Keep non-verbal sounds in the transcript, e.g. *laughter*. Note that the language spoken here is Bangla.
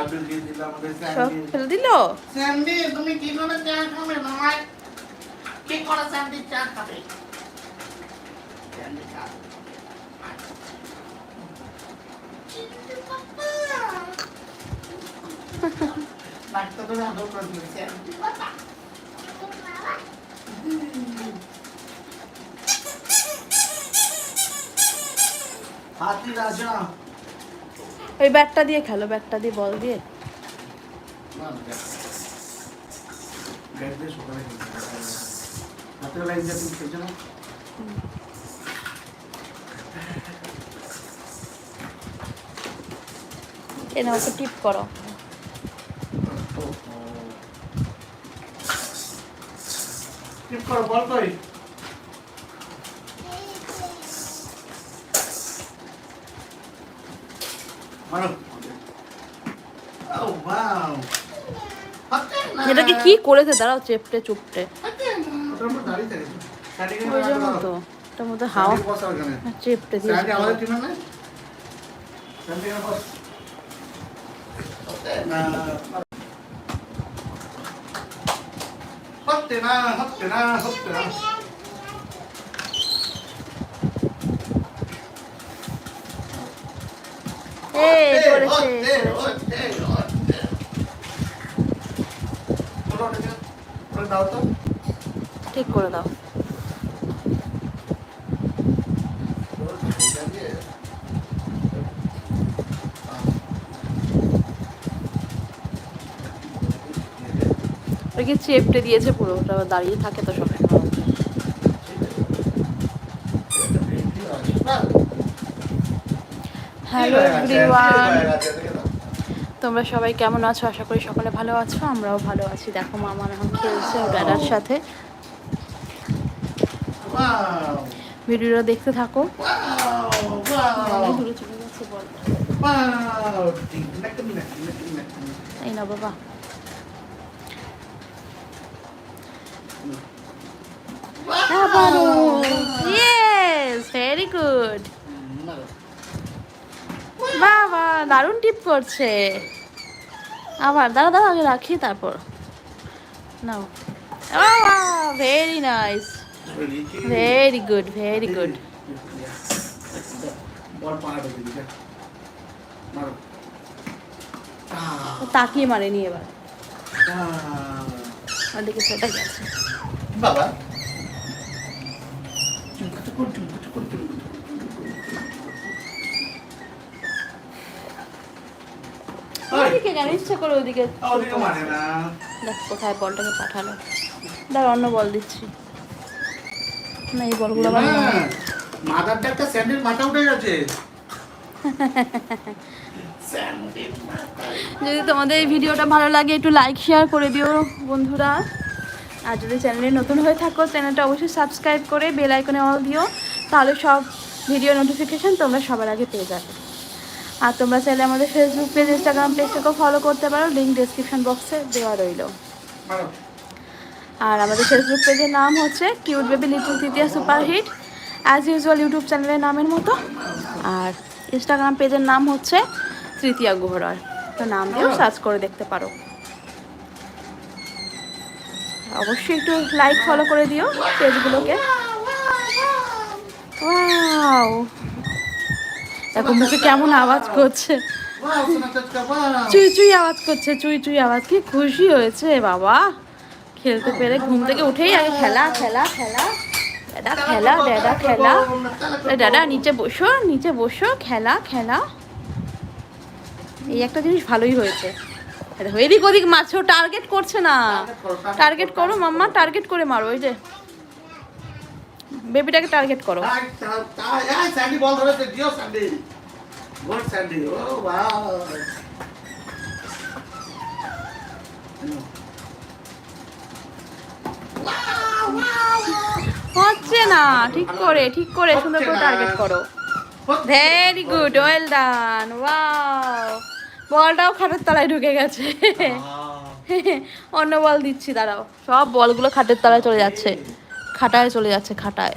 সব ফেলে দিল? স্যান্ডি তুমি কি চা খাবে? না কি করে স্যান্ডি চা খাবে? বাচ্চা তো আদর করে দিল হাতি রাজা। ওই ব্যাটটা দিয়ে খেলো, ব্যাটটা দিয়ে বল দিয়ে। এ না টিপ করো। টিপ করো, বল কই এটাকে কি করেছে? দাঁড়াও চেপটে চুপটে। ওই জন্য তো ওটার মধ্যে হাওয়া চেপটে দিয়ে হচ্ছে না হচ্ছে না হচ্ছে না এই হচ্ছে, করেছে হচ্ছে, করেছে। হচ্ছে, হচ্ছে। বলো ওটাকে, ওটা দাও তো। ঠিক করে দাও। ওকে চেপটে দিয়েছে পুরো ওটা দাঁড়িয়ে থাকে তো সবসময় হ্যালো এভরিওয়ান তোমরা সবাই কেমন আছো? আশা করি সকলে ভালো আছো আমরাও ভালো আছি। দেখো মামা এখন খেলছে ও সাথে। ভিডিওটা দেখতে থাকো. এই না বাবা। আবারও ইয়েস ভেরি গুড বাবা দারুণ টিপ করছে। আবার, দাঁড়া দাঁড়া, আগে রাখি, তারপর। নাও। Very nice very good very good তাকিয়ে মারেনি এবার। সেটা ওদিকে কেন? ইচ্ছা করে ওদিকে মানে দেখ কোথায় বলটাকে পাঠালো। দাঁড়া অন্য বল দিচ্ছি। না এই বলগুলো হ্যাঁ, একটা স্যান্ডেল মাথা উঠে গেছে। যদি তোমাদের এই ভিডিওটা ভালো লাগে একটু লাইক শেয়ার করে দিও বন্ধুরা। আর যদি চ্যানেলে নতুন হয়ে থাকো চ্যানেলটা অবশ্যই সাবস্ক্রাইব করে বেল আইকনে অল দিও। তাহলে সব ভিডিও নোটিফিকেশন তোমরা সবার আগে পেয়ে যাবে। আর তোমরা চাইলে আমাদের ফেসবুক পেজ ইনস্টাগ্রাম পেজটাকেও ফলো করতে পারো। লিঙ্ক ডেসক্রিপশন বক্সে দেওয়া রইল। আর আমাদের ফেসবুক পেজের নাম হচ্ছে cute baby little Tritiya super hit as usual YouTube চ্যানেলের নামের মতো। আর ইনস্টাগ্রাম পেজের নাম হচ্ছে তৃতীয়া গুহরার তো নাম দিয়েও সার্চ করে দেখতে পারো। অবশ্যই একটু লাইক ফলো করে দিও পেজগুলোকে ওয়াও দেখো মুখে কেমন আওয়াজ করছে? চুই চুই আওয়াজ করছে চুই চুই আওয়াজ। কি খুশি হয়েছে বাবা। খেলতে পেরে ঘুম থেকে উঠেই আগে খেলা খেলা খেলা। দাদা খেলা দাদা খেলা। দাদা নিচে বসো নিচে বসো খেলা খেলা। এই একটা জিনিস ভালোই হয়েছে। এদিক ওদিক মারছে ও টার্গেট করছে না। টার্গেট করো মাম্মা টার্গেট করে মারো ওই যে বেবিটাকে টার্গেট করো তাই তাই এই স্যান্ডি বল ধরেছে দিও স্যান্ডি গুড স্যান্ডি ও ওয়াও হচ্ছে না ঠিক করে ঠিক করে সুন্দর করে টার্গেট করো। Very good well done wow বলটাও খাটের তলায় ঢুকে গেছে। *laughs* অন্য বল দিচ্ছি দাঁড়াও। সব বলগুলো খাটের তলায় চলে যাচ্ছে। খাটায় চলে যাচ্ছে খাটায়।